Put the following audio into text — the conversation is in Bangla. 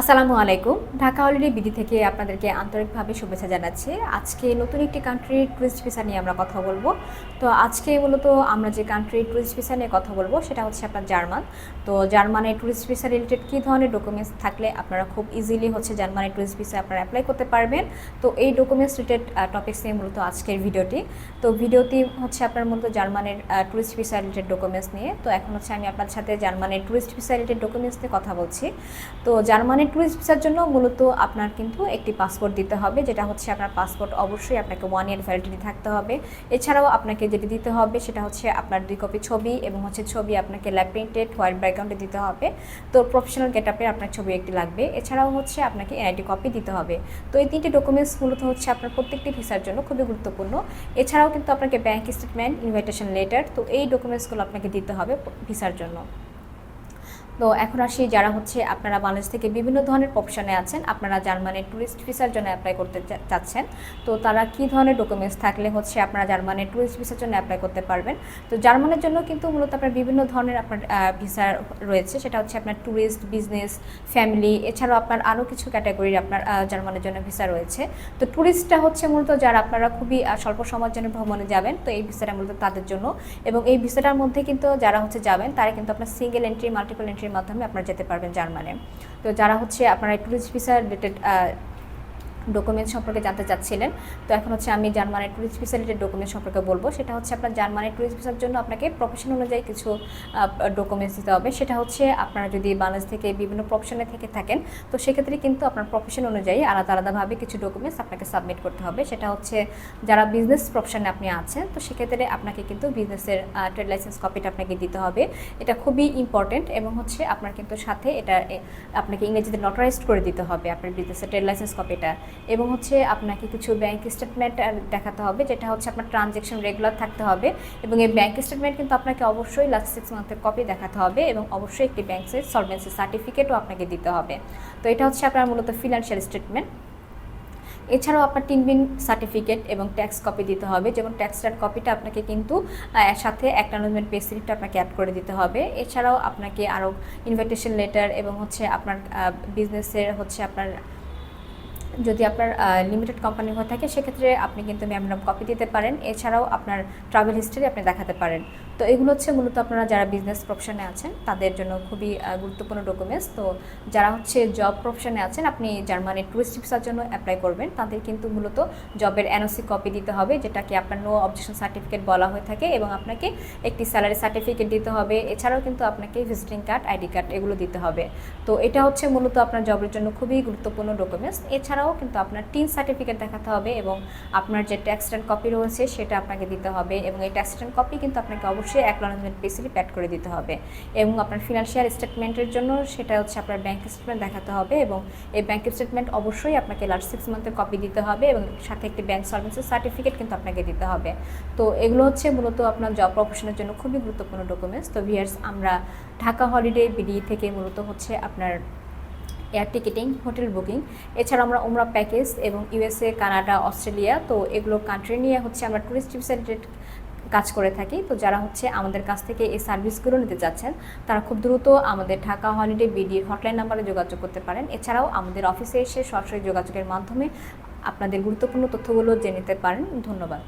আসসালামু আলাইকুম। ঢাকা হলিডে বিডি থেকে আপনাদেরকে আন্তরিকভাবে শুভেচ্ছা জানাচ্ছি। আজকে নতুন একটি কান্ট্রির টুরিস্ট ভিসা নিয়ে আমরা কথা বলব। তো আজকে মূলত আমরা যে কান্ট্রির টুরিস্ট ভিসা নিয়ে কথা বলব, সেটা হচ্ছে আপনার জার্মান। তো জার্মানের টুরিস্ট ভিসা রিলেটেড কী ধরনের ডকুমেন্টস থাকলে আপনারা খুব ইজিলি হচ্ছে জার্মানের টুরিস্ট ভিসা আপনারা অ্যাপ্লাই করতে পারবেন। তো এই ডকুমেন্টস রিলেটেড টপিক্স নিয়ে মূলত আজকের ভিডিওটি। তো ভিডিওটি হচ্ছে আপনার মূলত জার্মানের টুরিস্ট ভিসা রিলেটেড ডকুমেন্টস নিয়ে। তো এখন হচ্ছে আমি আপনার সাথে জার্মানের টুরিস্ট ভিসা রিলেটেড ডকুমেন্টস নিয়ে কথা বলছি। তো জার্মানের টুরিস্ট ভিসার জন্য মূলত আপনার কিন্তু একটি পাসপোর্ট দিতে হবে, যেটা হচ্ছে আপনার পাসপোর্ট অবশ্যই আপনাকে ওয়ান ইয়ার ভ্যালিডিটি থাকতে হবে। এছাড়াও আপনাকে যেটি দিতে হবে, সেটা হচ্ছে আপনার দুই কপি ছবি এবং হচ্ছে ছবি আপনাকে ল্যাব প্রিন্টেড হোয়াইট ব্যাকগ্রাউন্ডে দিতে হবে। তো প্রফেশনাল গেট আপে আপনার ছবি একটি লাগবে। এছাড়াও হচ্ছে আপনাকে এনআইডি কপি দিতে হবে। তো এই তিনটি ডকুমেন্টস মূলত হচ্ছে আপনার প্রত্যেকটি ভিসার জন্য খুবই গুরুত্বপূর্ণ। এছাড়াও কিন্তু আপনাকে ব্যাংক স্টেটমেন্ট ইনভাইটেশন লেটার তো এই ডকুমেন্টসগুলো আপনাকে দিতে হবে ভিসার জন্য। তো এখন আসি যারা হচ্ছে আপনারা বাংলাদেশ থেকে বিভিন্ন ধরনের অপশানে আছেন, আপনারা জার্মানির ট্যুরিস্ট ভিসার জন্য অ্যাপ্লাই করতে চাচ্ছেন। তো তারা কি ধরনের ডকুমেন্টস থাকলে হচ্ছে আপনারা জার্মানির ট্যুরিস্ট ভিসার জন্য অ্যাপ্লাই করতে পারবেন? তো জার্মানির জন্য কিন্তু মূলত আপনার বিভিন্ন ধরনের আপনার ভিসা রয়েছে। সেটা হচ্ছে আপনার ট্যুরিস্ট বিজনেস ফ্যামিলি এছাড়াও আপনার আরও কিছু ক্যাটাগরির আপনার জার্মানের জন্য ভিসা রয়েছে। তো ট্যুরিস্টটা হচ্ছে মূলত যারা আপনারা খুবই স্বল্প সময়ের জন্য ভ্রমণে যাবেন, তো এই ভিসাটা মূলত তাদের জন্য। এবং এই ভিসাটার মধ্যে কিন্তু যারা হচ্ছে যাবেন, তারা কিন্তু আপনার সিঙ্গেল এন্ট্রি মাল্টিপল এন্ট্রির মাধ্যমে আপনারা যেতে পারবেন জার্মানে। তো যারা হচ্ছে আপনারা ট্যুরিস্ট ভিসা রিলেটেড ডকুমেন্টস সম্পর্কে জানতে চাচ্ছিলেন। তো এখন হচ্ছে আমি জার্মানের টুরিস্ট ভিসা রিলেটেড ডকুমেন্ট সম্পর্কে বলব। সেটা হচ্ছে আপনার জার্মানের ট্যুরিস্ট ভিসার জন্য আপনাকে প্রফেশন অনুযায়ী কিছু ডকুমেন্টস দিতে হবে। সেটা হচ্ছে আপনারা যদি বাংলাদেশ থেকে বিভিন্ন প্রফেশনে থেকে থাকেন, তো সেক্ষেত্রে কিন্তু আপনার প্রফেশন অনুযায়ী আলাদা আলাদাভাবে কিছু ডকুমেন্টস আপনাকে সাবমিট করতে হবে। সেটা হচ্ছে যারা বিজনেস প্রফেশনে আপনি আছেন, তো সেক্ষেত্রে আপনাকে কিন্তু বিজনেসের ট্রেড লাইসেন্স কপিটা আপনাকে দিতে হবে। এটা খুবই ইম্পর্টেন্ট এবং হচ্ছে আপনার কিন্তু সাথে এটা আপনাকে ইংরেজিতে নটারাইজড করে দিতে হবে আপনার বিজনেসের ট্রেড লাইসেন্স কপিটা এবং হচ্ছে আপনাকে কিছু ব্যাংক স্টেটমেন্ট দেখাতে হবে, যেটা হচ্ছে আপনার ট্রানজ্যাকশন রেগুলার থাকতে হবে এবং এই ব্যাংক স্টেটমেন্ট কিন্তু আপনাকে অবশ্যই লাস্ট সিক্স মান্থের কপি দেখাতে হবে এবং অবশ্যই একটি ব্যাংকের সলভেন্সি সার্টিফিকেটও আপনাকে দিতে হবে। তো এটা হচ্ছে আপনার মূলত ফিনান্সিয়াল স্টেটমেন্ট এছাড়াও আপনার টিন বিন সার্টিফিকেট এবং ট্যাক্স কপি দিতে হবে, যেমন ট্যাক্স ট্যাক্সটার কপিটা আপনাকে কিন্তু সাথে অ্যাকনোলজমেন্ট পে আপনাকে অ্যাড করে দিতে হবে। এছাড়াও আপনাকে আরও ইনভিটেশন লেটার এবং হচ্ছে আপনার বিজনেসের হচ্ছে আপনার যদি আপনার লিমিটেড কোম্পানি হয়ে থাকে, সেক্ষেত্রে আপনি কিন্তু মেমোরাম কপি দিতে পারেন। এছাড়াও আপনার ট্রাভেল হিস্ট্রি আপনি দেখাতে পারেন। তো এগুলো হচ্ছে মূলত আপনারা যারা বিজনেস প্রফেশনে আছেন, তাদের জন্য খুবই গুরুত্বপূর্ণ ডকুমেন্টস তো যারা হচ্ছে জব প্রফেশনে আছেন, আপনি জার্মানির টুরিস্ট ভিসার জন্য অ্যাপ্লাই করবেন। তাদের কিন্তু মূলত জবের এনওসি কপি দিতে হবে যেটাকে আপনার নো অবজেকশন সার্টিফিকেট বলা হয়ে থাকে এবং আপনাকে একটি স্যালারি সার্টিফিকেট দিতে হবে। এছাড়াও কিন্তু আপনাকে ভিজিটিং কার্ড আইডি কার্ড এগুলো দিতে হবে। তো এটা হচ্ছে মূলত আপনার জবের জন্য খুবই গুরুত্বপূর্ণ ডকুমেন্টস এছাড়াও কিন্তু আপনার টিন সার্টিফিকেট দেখাতে হবে এবং আপনার যে ট্যাক্স কপি রয়েছে, সেটা আপনাকে দিতে হবে এবং এই ট্যাক্স কপি কিন্তু আপনাকে অবশ্যই অ্যাকনোলজমেন্ট পেসিলি প্যাড করে দিতে হবে। এবং আপনার ফিনান্সিয়াল স্টেটমেন্টের জন্য সেটা হচ্ছে আপনার ব্যাংক স্টেটমেন্ট দেখাতে হবে এবং এই ব্যাংক স্টেটমেন্ট অবশ্যই আপনাকে লাস্ট সিক্স মান্থের কপি দিতে হবে এবং সাথে একটি ব্যাংক সার্ভিসের সার্টিফিকেট কিন্তু আপনাকে দিতে হবে। তো এগুলো হচ্ছে মূলত আপনার জব প্রফেশনের জন্য খুবই গুরুত্বপূর্ণ ডকুমেন্টস তো ভিয়ার্স আমরা ঢাকা হলিডে বিডি থেকে মূলত হচ্ছে আপনার এয়ার টিকিটিং হোটেল বুকিং এছাড়া আমরা ওমরা প্যাকেজ এবং ইউএসএ কানাডা অস্ট্রেলিয়া তো এগুলো কান্ট্রি নিয়ে হচ্ছে আমরা ট্যুরিস্ট ভিসা রিলেটেড কাজ করে থাকি। তো যারা হচ্ছে আমাদের কাছ থেকে এই সার্ভিসগুলো নিতে চাচ্ছেন, তারা খুব দ্রুত আমাদের ঢাকা হলিডে বিডির হটলাইন নাম্বারে যোগাযোগ করতে পারেন। এছাড়াও আমাদের অফিসে এসে সরাসরি যোগাযোগের মাধ্যমে আপনাদের গুরুত্বপূর্ণ তথ্যগুলো জেনে নিতে পারেন। ধন্যবাদ।